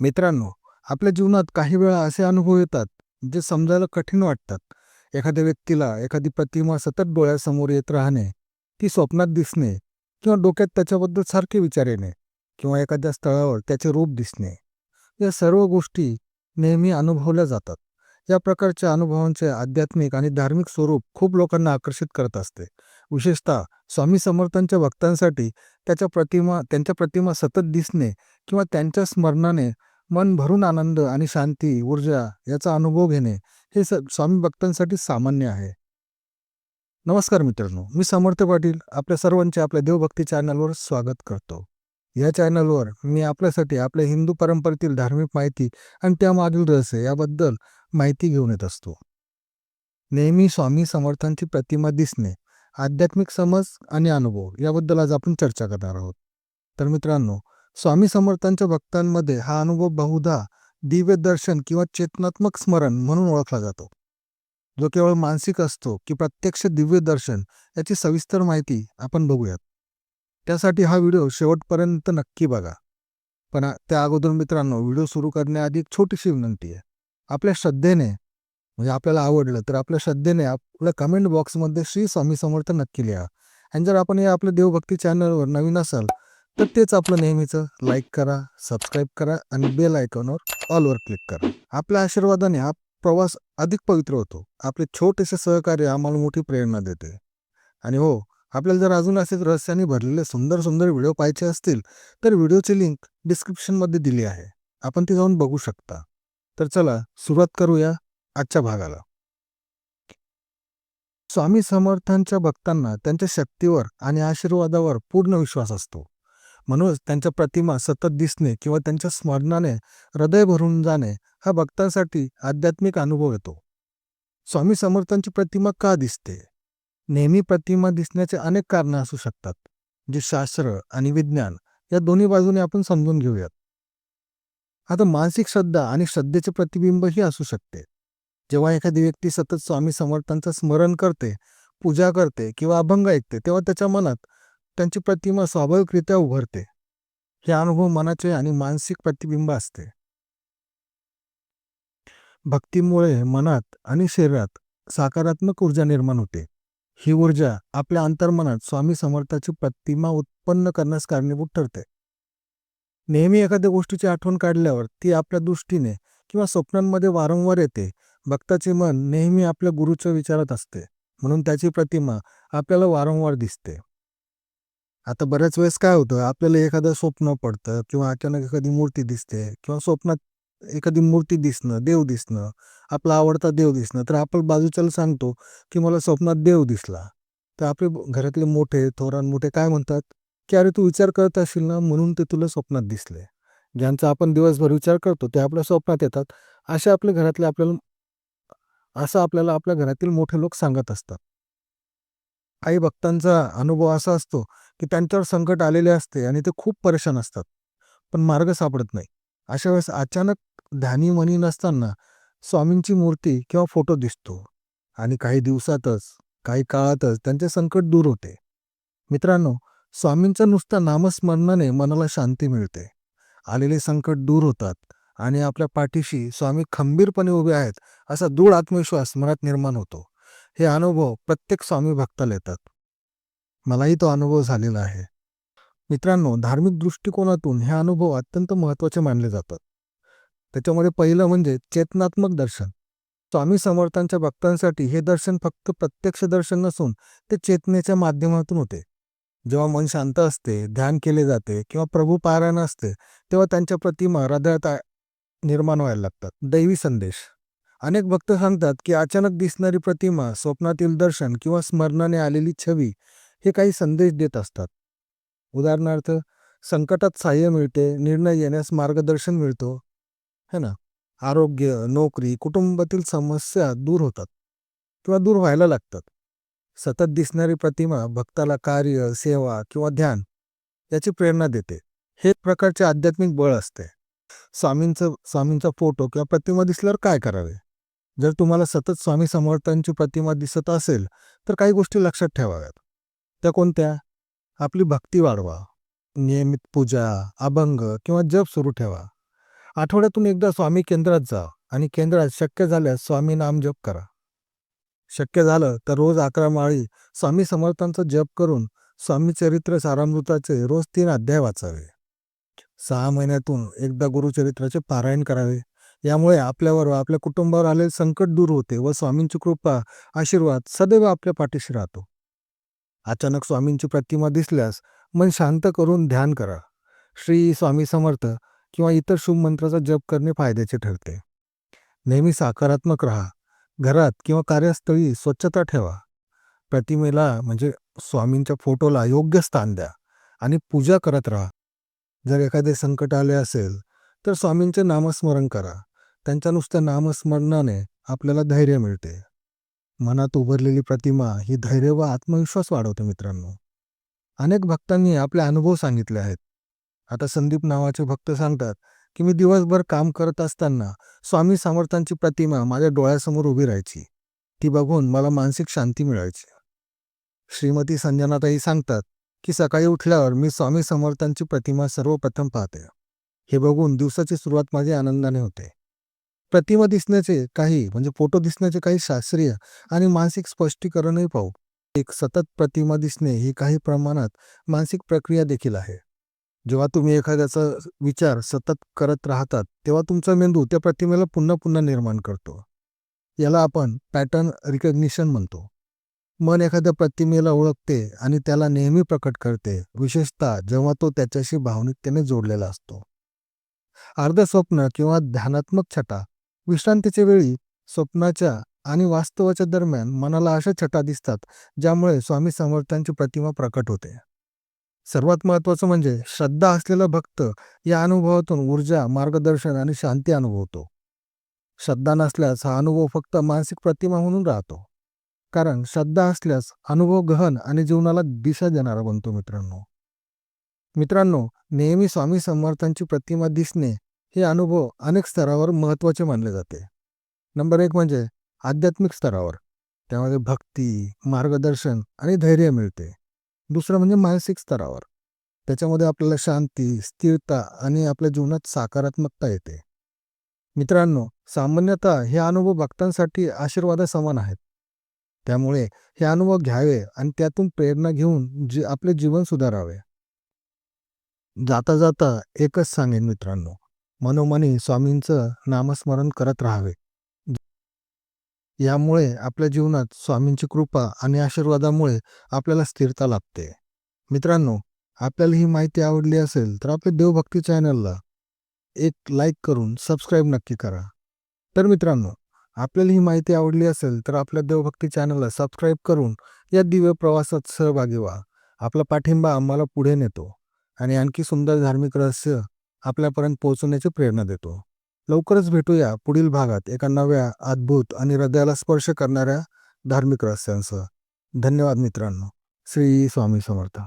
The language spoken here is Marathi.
मित्रांनो, आपल्या जीवनात काही वेळा असे अनुभव येतात, जे समजायला कठीण वाटतात. एखाद्या व्यक्तीला एखादी प्रतिमा सतत डोळ्यासमोर येत राहणे, ती स्वप्नात दिसणे किंवा डोक्यात त्याच्याबद्दल सारखे विचार येणे किंवा एखाद्या स्थळावर त्याचे रूप दिसणे. या सर्व गोष्टी नेहमी अनुभवल्या जातात. या प्रकारच्या अनुभवांचे आध्यात्मिक आणि धार्मिक स्वरूप खूप लोकांना आकर्षित करत असते. विशेषतः स्वामी समर्थांच्या भक्तांसाठी त्याच्या प्रतिमा त्यांच्या प्रतिमा सतत दिसणे किंवा त्यांच्या स्मरणाने मन भरून आनंद आणि शांती, ऊर्जा याचा अनुभव घेणे हे स स्वामी भक्तांसाठी सामान्य आहे. नमस्कार मित्रांनो, मी समर्थ पाटील आपल्या सर्वांचे आपल्या देवभक्ती चॅनलवर स्वागत करतो. या चॅनलवर मी आपल्यासाठी आपल्या हिंदू परंपरेतील धार्मिक माहिती आणि त्यामागील रहस्य याबद्दल माहिती घेऊन येत असतो. नेहमी स्वामी समर्थांची प्रतिमा दिसणे, आध्यात्मिक समज आणि अनुभव याबद्दल आज आपण चर्चा करणार आहोत. तर मित्रांनो, स्वामी समर्थांच्या भक्तांमध्ये हा अनुभव बहुधा दिव्य दर्शन किंवा चेतनात्मक स्मरण म्हणून ओळखला जातो. जो केवळ मानसिक असतो की प्रत्यक्ष दिव्य दर्शन याची सविस्तर माहिती आपण बघूयात. त्यासाठी हा व्हिडिओ शेवटपर्यंत नक्की बघा. पण त्या अगोदर मित्रांनो व्हिडिओ सुरू करण्याआधी एक छोटीशी विनंती आहे. आपल्या श्रद्धेने म्हणजे आपल्याला आवडलं तर आपल्या श्रद्धेने आपल्या कमेंट बॉक्समध्ये श्री स्वामी समर्थ नक्की लिहा. आणि जर आपण या आपल्या देवभक्ती चॅनलवर नवीन असाल तर तेच आपलं नेहमीचं लाईक करा, सबस्क्राईब करा आणि बेल आयकॉनवर ऑलवर क्लिक करा. आपल्या आशीर्वादाने हा प्रवास अधिक पवित्र होतो. आपले छोटेसे सहकार्य आम्हाला मोठी प्रेरणा देते. आणि हो, आपल्याला जर अजून असेच रहस्याने भरलेले सुंदर सुंदर व्हिडिओ पाहायचे असतील तर व्हिडिओची लिंक डिस्क्रिप्शनमध्ये दिली आहे. आपण ती जाऊन बघू शकता. तर चला सुरुवात करूया आजच्या भागाला. स्वामी समर्थांच्या भक्तांना त्यांच्या शक्तीवर आणि आशीर्वादावर पूर्ण विश्वास असतो. म्हणूनच त्यांच्या प्रतिमा सतत दिसणे किंवा त्यांच्या स्मरणाने हृदय भरून जाणे हा भक्तांसाठी आध्यात्मिक अनुभव येतो. स्वामी समर्थांची प्रतिमा का दिसते? नेहमी प्रतिमा दिसण्याचे अनेक कारणं असू शकतात, जे शास्त्र आणि विज्ञान या दोन्ही बाजूने आपण समजून घेऊयात. आता मानसिक श्रद्धा आणि श्रद्धेचे प्रतिबिंबही असू शकते. जेव्हा एखादी व्यक्ती सतत स्वामी समर्थांचं स्मरण करते, पूजा करते किंवा अभंग ऐकते, तेव्हा त्याच्या मनात त्यांची प्रतिमा स्वाभाविकरित्या उभरते. हे अनुभव मनाचे आणि मानसिक प्रतिबिंब असते. भक्तीमुळे मनात आणि शरीरात सकारात्मक ऊर्जा निर्माण होते. ही ऊर्जा आपल्या अंतर्मनात स्वामी समर्थाची प्रतिमा उत्पन्न करण्यास कारणीभूत ठरते. नेहमी एखाद्या गोष्टीची आठवण काढल्यावर ती आपल्या दृष्टीने किंवा स्वप्नांमध्ये वारंवार येते. भक्ताचे मन नेहमी आपल्या गुरुच्या विचारात असते, म्हणून त्याची प्रतिमा आपल्याला वारंवार दिसते. आता बऱ्याच वेळेस काय होतं, आपल्याला एखादं स्वप्न पडतं किंवा अचानक एखादी मूर्ती दिसते किंवा स्वप्नात एखादी मूर्ती दिसणं, देव दिसणं, आपला आवडता देव दिसणं, तर आपण बाजूच्याला सांगतो की मला स्वप्नात देव दिसला. तर आपले घरातले मोठे, थोरांमोठे काय म्हणतात, की अरे तू विचार करत असशील ना म्हणून ते तुला स्वप्नात दिसले. ज्यांचा आपण दिवसभर विचार करतो ते आपल्या स्वप्नात येतात. असे आपल्या घरातले आपल्याला असं आपल्याला आपल्या घरातील मोठे लोक सांगत असतात. काही भक्तांचा अनुभव असा असतो की त्यांच्यावर संकट आलेले असते आणि ते खूप परेशान असतात, पण मार्ग सापडत नाही. अशा वेळेस अचानक ध्यानी मनी नसताना स्वामींची मूर्ती किंवा फोटो दिसतो आणि काही दिवसातच, काही काळातच त्यांचे संकट दूर होते. मित्रांनो, स्वामींचं नुसतं नामस्मरणाने मनाला शांती मिळते. आलेले संकट दूर होतात आणि आपल्या पाठीशी स्वामी खंबीरपणे उभे आहेत असा दृढ आत्मविश्वास मनात निर्माण होतो. हे अनुभव प्रत्येक स्वामी भक्ताला येतात. मलाही तो अनुभव झालेला आहे. मित्रांनो, धार्मिक दृष्टिकोनातून हे अनुभव अत्यंत महत्त्वाचे मानले जातात. त्याच्यामध्ये पहिलं म्हणजे चेतनात्मक दर्शन. स्वामी समर्थांच्या भक्तांसाठी हे दर्शन फक्त प्रत्यक्ष दर्शन नसून ते चेतनेच्या माध्यमातून होते. जेव्हा मन शांत असते, ध्यान केले जाते किंवा प्रभू पारायण असते, तेव्हा त्यांच्या प्रतिमा हृदयात निर्माण व्हायला लागतात. दैवी संदेश अनेक भक्त सांगतात की अचानक दिसणारी प्रतिमा, स्वप्नातील दर्शन किंवा स्मरणाने आलेली छवी हे काही संदेश देत असतात. उदाहरणार्थ, संकटात सहाय्य मिळते, निर्णय घेण्यास मार्गदर्शन मिळतो, है ना. आरोग्य, नोकरी, कुटुंबातील समस्या दूर होतात किंवा दूर व्हायला लागतात. सतत दिसणारी प्रतिमा भक्ताला कार्य, सेवा किंवा ध्यान याची प्रेरणा देते. हे एक प्रकारचे आध्यात्मिक बळ असते. स्वामींचं स्वामींचा फोटो किंवा प्रतिमा दिसल्यावर काय करावे? जर तुम्हाला सतत स्वामी समर्थांची प्रतिमा दिसत असेल तर काही गोष्टी लक्षात ठेवाव्यात. त्या कोणत्या? आपली भक्ती वाढवा. नियमित पूजा, अभंग किंवा जप सुरू ठेवा. आठवड्यातून एकदा स्वामी केंद्रात जा आणि केंद्रात शक्य झाल्यास स्वामी नाम जप करा शक्य झालं तर रोज अकरा माळी स्वामी समर्थांचा जप करून स्वामी चरित्र सारामृताचे रोज तीन अध्याय वाचावे सहा महिन्यातून एकदा गुरुचरित्राचे पारायण करावे यामुळे आपल्यावर व आपल्या कुटुंबावर आलेले संकट दूर होते व स्वामींची कृपा आशीर्वाद सदैव आपल्या पाठीशी राहतो अचानक स्वामींची प्रतिमा दिसल्यास मन शांत करून ध्यान करा. श्री स्वामी समर्थ किंवा इतर शुभ मंत्राचा जप करणे फायद्याचे ठरते. नेहमी सकारात्मक राहा. घरात किंवा कार्यस्थळी स्वच्छता ठेवा. प्रतिमेला म्हणजे स्वामींच्या फोटोला योग्य स्थान द्या आणि पूजा करत राहा. जर एखादे संकट आले असेल तर स्वामींचे नामस्मरण करा. त्यांच्या नुसत्या नामस्मरणाने आपल्याला धैर्य मिळते. मनात उभारलेली प्रतिमा ही धैर्य व आत्मविश्वास वाढवते मित्रांनो. अनेक भक्तांनी आपले अनुभव सांगितले आहेत. आता संदीप नावाचे भक्त सांगतात की मी दिवसभर काम करत असताना स्वामी समर्थांची प्रतिमा माझ्या डोळ्यासमोर उभी राहायची. ती बघून मला मानसिक शांती मिळायची. श्रीमती संजनाताई सांगतात की सकाळी उठल्यावर मी स्वामी समर्थांची प्रतिमा सर्वप्रथम पाहते. हे बघून दिवसाची सुरुवात माझी आनंदाने होते. प्रतिमा दिसण्याचे काही म्हणजे फोटो दिसण्याचे काही शास्त्रीय आणि मानसिक स्पष्टीकरणही पाहू. एक सतत प्रतिमा दिसणे ही काही प्रमाणात मानसिक प्रक्रिया देखील आहे. जेव्हा तुम्ही एखाद्याचा विचार सतत करत राहतात तेव्हा तुमचा मेंदू त्या प्रतिमेला पुन्हा पुन्हा निर्माण करतो. याला आपण पॅटर्न रिकग्निशन म्हणतो. मन एखाद्या प्रतिमेला ओळखते आणि त्याला नेहमी प्रकट करते विशेषतः जेव्हा तो त्याच्याशी भावनिकतेने जोडलेला असतो. अर्ध स्वप्न किंवा ध्यानात्मक छटा विश्रांतीच्या वेळी स्वप्नाच्या आणि वास्तवाच्या दरम्यान मनाला अशा छटा दिसतात ज्यामुळे स्वामी समर्थांची प्रतिमा प्रकट होते. सर्वात महत्त्वाचं म्हणजे श्रद्धा असलेला भक्त या अनुभवातून ऊर्जा मार्गदर्शन आणि शांती अनुभवतो. श्रद्धा नसल्यास हा अनुभव फक्त मानसिक प्रतिमा म्हणून राहतो. कारण श्रद्धा असल्यास अनुभव गहन आणि जीवनाला दिशा देणारा बनतो मित्रांनो. मित्रांनो नेहमी स्वामी समर्थांची प्रतिमा दिसणे हे अनुभव अनेक स्तरावर महत्त्वाचे मानले जाते. नंबर एक म्हणजे आध्यात्मिक स्तरावर. त्यामध्ये भक्ती मार्गदर्शन आणि धैर्य मिळते. दुसरं म्हणजे मानसिक स्तरावर. त्याच्यामध्ये आपल्याला शांती स्थिरता आणि आपल्या जीवनात सकारात्मकता येते. मित्रांनो सामान्यतः हे अनुभव भक्तांसाठी आशीर्वादासमान आहेत. त्यामुळे हे अनुभव घ्यावे आणि त्यातून प्रेरणा घेऊन जी आपले जीवन सुधारावे. जाता जाता एकच सांगेन मित्रांनो. मनोमनी स्वामींचं नामस्मरण करत राहावे. यामुळे आपल्या जीवनात स्वामींची कृपा आणि आशीर्वादामुळे आपल्याला स्थिरता लाभते. मित्रांनो आपल्याला ही माहिती आवडली असेल तर आपल्या देवभक्ती चॅनलला एक लाईक करून सबस्क्राईब नक्की करा. तर मित्रांनो आपल्याला ही माहिती आवडली असेल तर आपल्या देवभक्ती चॅनलला सबस्क्राईब करून या दिव्य प्रवासात सहभागी व्हा. आपला पाठिंबा आम्हाला पुढे नेतो. आणि आणखी सुंदर धार्मिक रहस्य आपल्यापर्यंत पोहोचवण्याची प्रेरणा देतो. लवकरच भेटूया पुढील भागात एका नव्या अद्भुत आणि हृदयाला स्पर्श करणाऱ्या धार्मिक रहस्यांसह. धन्यवाद मित्रांनो. श्री स्वामी समर्थ.